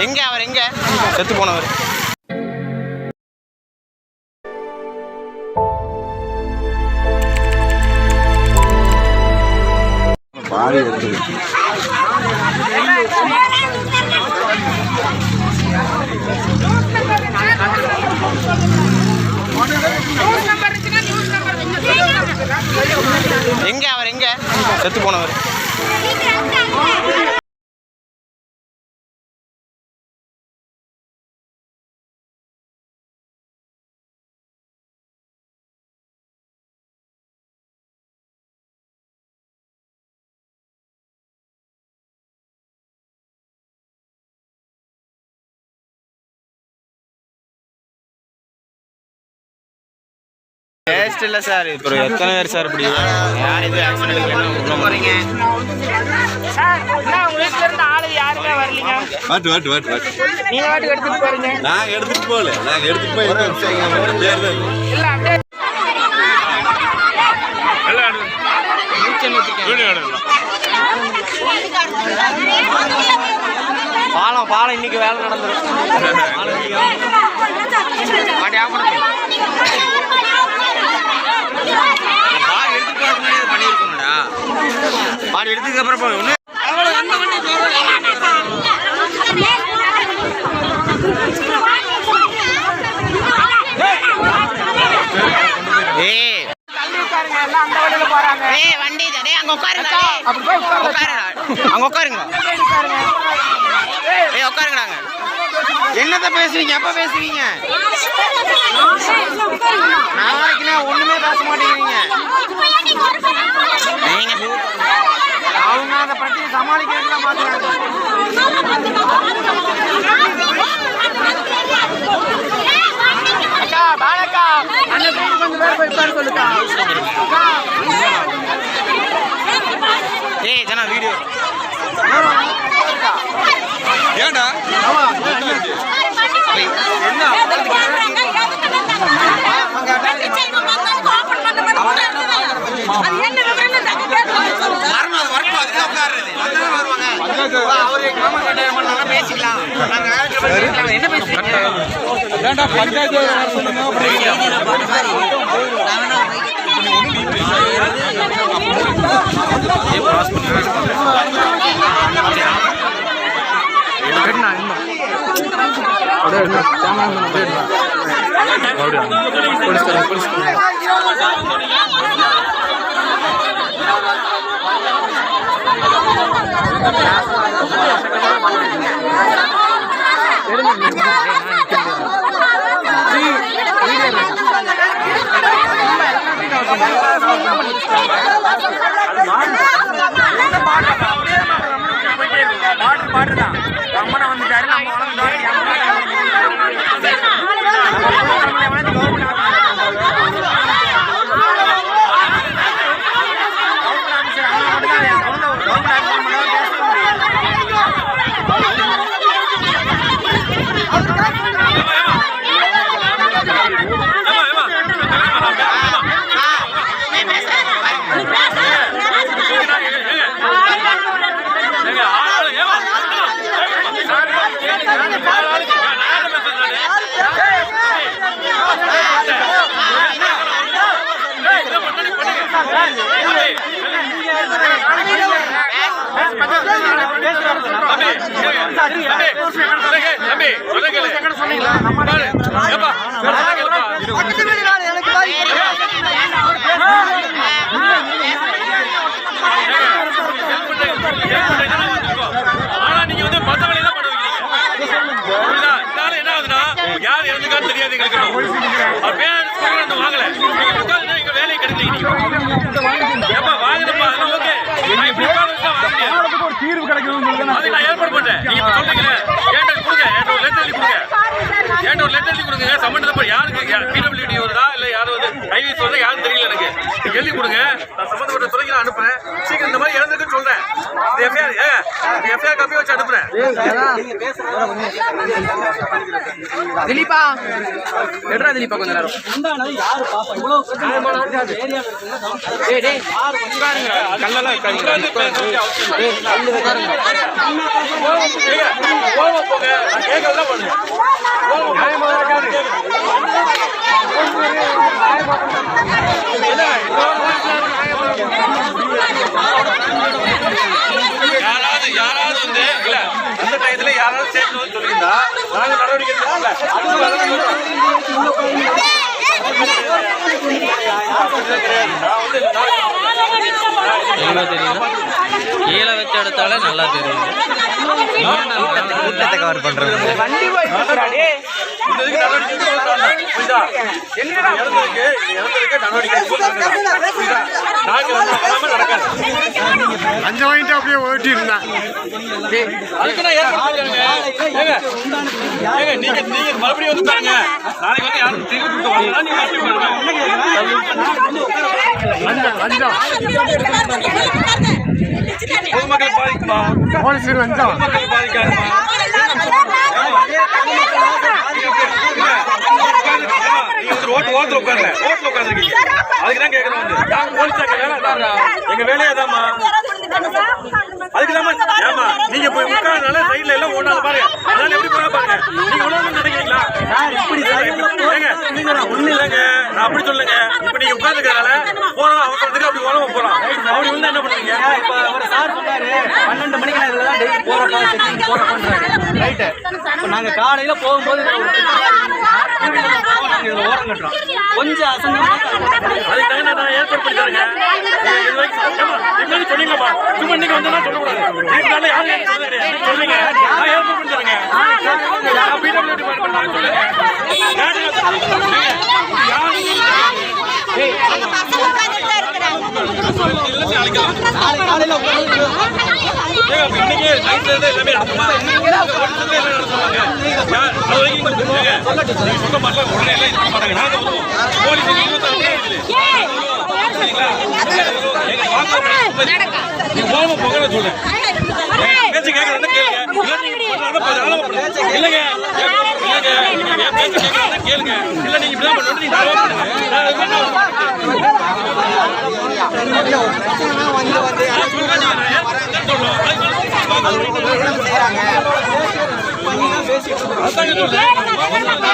எங்க அவர் எங்க? செத்து போனவர். எடுத்து எங்க அவர் எங்க? செத்து போனவர். டேஸ்ட் இல்லை சார் இப்போ எத்தனை பேர் சார் இப்படி? யார் இது? ஆக்சிடென்ட் உள்ள போறீங்க சார் என்ன உங்க வீட்டுல இருந்து ஆளு யாருமே வரலீங்க? வாட்டு வாட்டு வாட்டு வாட்டு நீங்க வாட்டுக்கு எடுத்துட்டு போறீங்க. நாங்க எடுத்துட்டு போகல. போய் இல்ல அப்படியே பாலம் பாலம் இன்னைக்கு வேலை நடந்துடும் பாடி எடுத்துட்டு போறதுக்கு முன்னாடி பண்ணியிருக்கணும்டா. பாடி எடுத்ததுக்கு அப்புறம் ஒன்று உட்காருங்க. என்னத்த பேசுவீங்க எப்ப பேசுவீங்க ஒண்ணுமே பேச பாக்குறாங்க அக்கா பாலக்கா. சைடு கொஞ்சம் பேர் போய் உட்கார சொல்லுக்கா ஏய் ஜனா வீடியோ ஏன்டா? ஏன்டா பஞ்சாயத்து வர சொல்லுங்க பாட்டு பாட்டு ஆனா நீங்க வந்து மத்த வேலையெல்லாம் பண்ண வைக்கிறீங்க புரியுதா? இதனால என்ன ஆகுதுன்னா யார் இறந்துக்கான்னு தெரியாது எங்களுக்கு அந்த வாங்கல எங்க வேலையை ஏப்பா வாங்குறப்பா அதெல்லாம் ஓகே நான் இப்படி வாங்க முடியாது தீர்வு கிடைக்கணும் அதை நான் ஏற்பாடு பண்றேன் வச்சு அனுப்புறேன். திலீபா எடுறா திலீபா கொஞ்ச நேரம். டேய். யாராவது சேர்ந்து வந்து சொல்லியிருந்தா நாங்க நடவடிக்கை எடுக்கல. அதுக்கு நடவடிக்கை கிடையாது நான் வந்து நான் கீழே வச்சு எடுத்தாலே நல்லா தெரியும் கூட்டத்தை கவர் பண்றது. அஞ்சு வாங்கிட்டு அப்படியே ஓட்டி இருந்தேன் நீங்க நீங்க மறுபடியும் வந்து பாருங்க. நாளைக்கு வந்து யாரும் திருப்பி கொடுக்க வரலாம் நீங்க மறுபடியும் பாருங்க பொதுமக்கள் பாதிக்குமா? போலீஸ் லஞ்சம். பொதுமக்கள் பாதிக்காதுமா நீங்க வந்து ரோட்டு ஓரத்துல உட்காருங்க. ரோட்ல உட்காந்துருக்கீங்க அதுக்கு தான் கேட்கறோம் வந்து. நாங்க போலீஸ் எங்க வேலையே அதுக்கு தான் ஏமா நீங்க போய் உட்கார்றதுனால சைடுல எல்லாம் ஒண்ணாது பாருங்க. அதனால எப்படி போறா பாருங்க. நீங்க ஒண்ணு நினைக்கிறீங்களா? இப்படி ஏங்க ஒண்ணு இல்லைங்க நான் அப்படி சொல்லுங்க இப்ப நீங்க போறோம் அவசரத்துக்கு அப்படி ஓரமா போறோம். அப்படி வந்து என்ன பண்ணுவீங்க? இப்ப ஒரு சார் சொன்னாரு பன்னெண்டு மணிக்கு நான் இதெல்லாம் டெய்லி செக்கிங் போறப்பான்றாரு ரைட்டு. நாங்க காலையில போகும்போது இதுல ஓரம் கட்டுறோம் கொஞ்சம் அசங்கமா அதுக்கு தகுந்த நான் ஏற்பாடு பண்ணி தரேங்க சும்மா இன்னைக்கு வந்தா சொல்லக்கூடாது யாரும் எனக்கு சொல்ல கிடையாது சொல்லுங்க நான் ஏற்பாடு பண்ணி தரேங்க பிடபிள்யூ டிபார்ட்மெண்ட் நான் சொல்லுங்க இன்னைக்கு நைட்ல இருந்து எல்லாமே நடத்துவாங்க? யார்? சொல்லுங்க. உடனே எல்லாம் இது பண்ண மாட்டாங்க. நாங்க வருவோம். போலீஸ் இருபத்தாறு போகாம போங்கன்னு சொல்றேன். பேச்சு கேட்கறதா கேளுங்க. இல்லைங்க, இல்லைங்க, கேளுங்க. இல்ல நீங்க இப்படிதான் பண்ணணும், நீங்க தவறு பண்ணுங்க. நான் அது மாதிரி நான் சொல்றேன், நீங்க நான் ஏன் சொல்லணும்? அதுக்கு